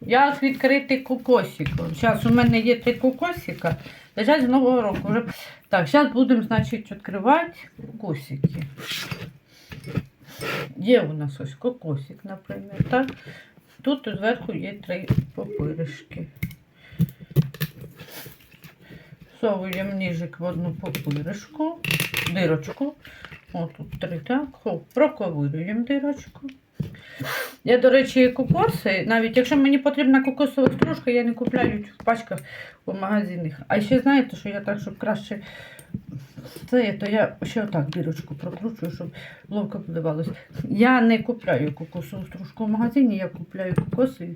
Як відкрити кокосику? Зараз у мене є три кокосика. Лежать з Нового року. Вже... Так, зараз будемо, значить, відкривати кокосики. Є у нас ось кокосик, наприклад. Так? Тут зверху є три попиришки. Совуємо ніжик в одну попиришку, дирочку. О, тут три, так. Проковирюємо дирочку. Я, до речі, кокоси, навіть якщо мені потрібна кокосова стружка, я не купляю в пачках у магазинах. А ще знаєте, що я так, щоб краще це, то я ще отак дирочку прокручую, щоб ловко подавалось. Я не купляю кокосову стружку в магазині, я купляю кокоси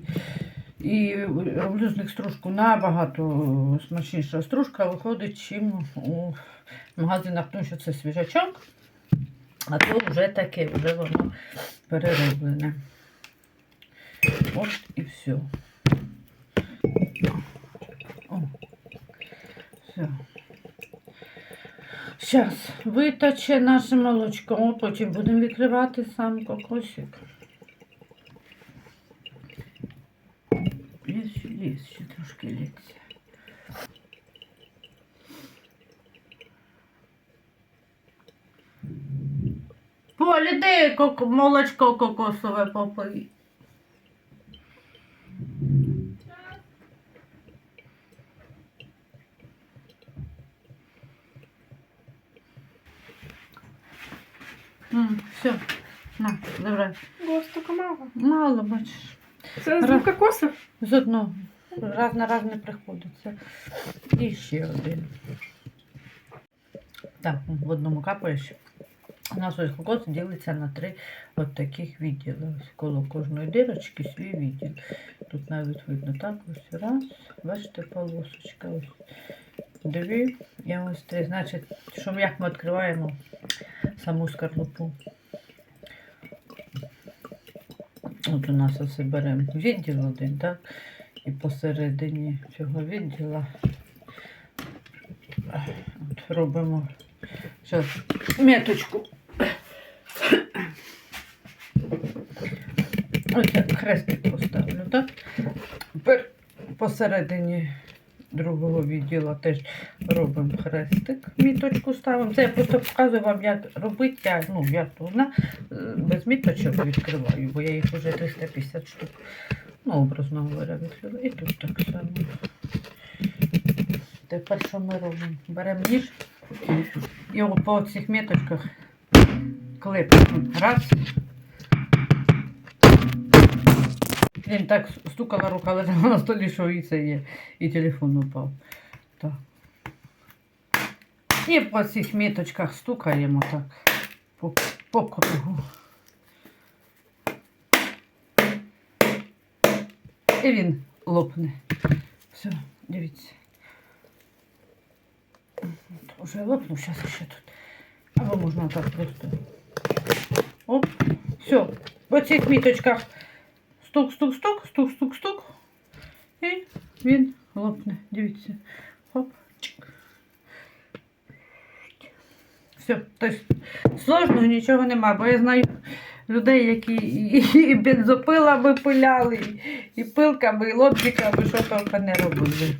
і роблю з них стружку набагато смачніша стружка виходить, чим у магазинах, тому що це свіжачок, а то вже таке, вже воно перероблене. От і все. О. Все. Зараз виточе наше молочко, О, потім будемо відкривати сам кокосик. Ще- є ще трошки лекція. Полі, де молочко кокосове попий? М, Все, на, забирай. Ось така мало. Мало, бачиш. Це з Ра- двох кокосів? З одного. Раз на раз не приходиться. І ще один. Так, в одному капаєш. У нас ось кокос ділиться на три от таких відділи. Ось коло кожної дирочки свій відділ. Тут навіть видно так, ось раз. Бачите, полосочка. Ось дві і ось три. Значить, що як ми відкриваємо саму скорлупу. От у нас ось беремо відділ один, так? І посередині цього відділа от робимо зараз меточку. Ось я хрестик поставлю, так? Тепер посередині другого відділу теж робимо хрестик, міточку ставимо. Це я просто показую вам, як робити. Я, ну, я то е, без міточок відкриваю, бо я їх вже 350 штук, ну, образно говоря, відкриваю. І тут так само. Тепер що ми робимо? Беремо ніж і по цих міточках клепимо. Раз. Він так стукала рука, лежала на столі, що і це є. І телефон упав. Так. І по цих міточках стукаємо так по, по кругу. І він лопне. Все, дивіться. Уже лопнув, зараз ще тут. Або можна так просто. Оп, все. В цих міточках стук, стук, стук, стук, стук, стук. І він лопне. Дивіться. Хоп. чик. Все, тобто сложного нічого нема, бо я знаю людей, які і, бензопилами пиляли, і пилками, і лобзиками, що тільки не робили.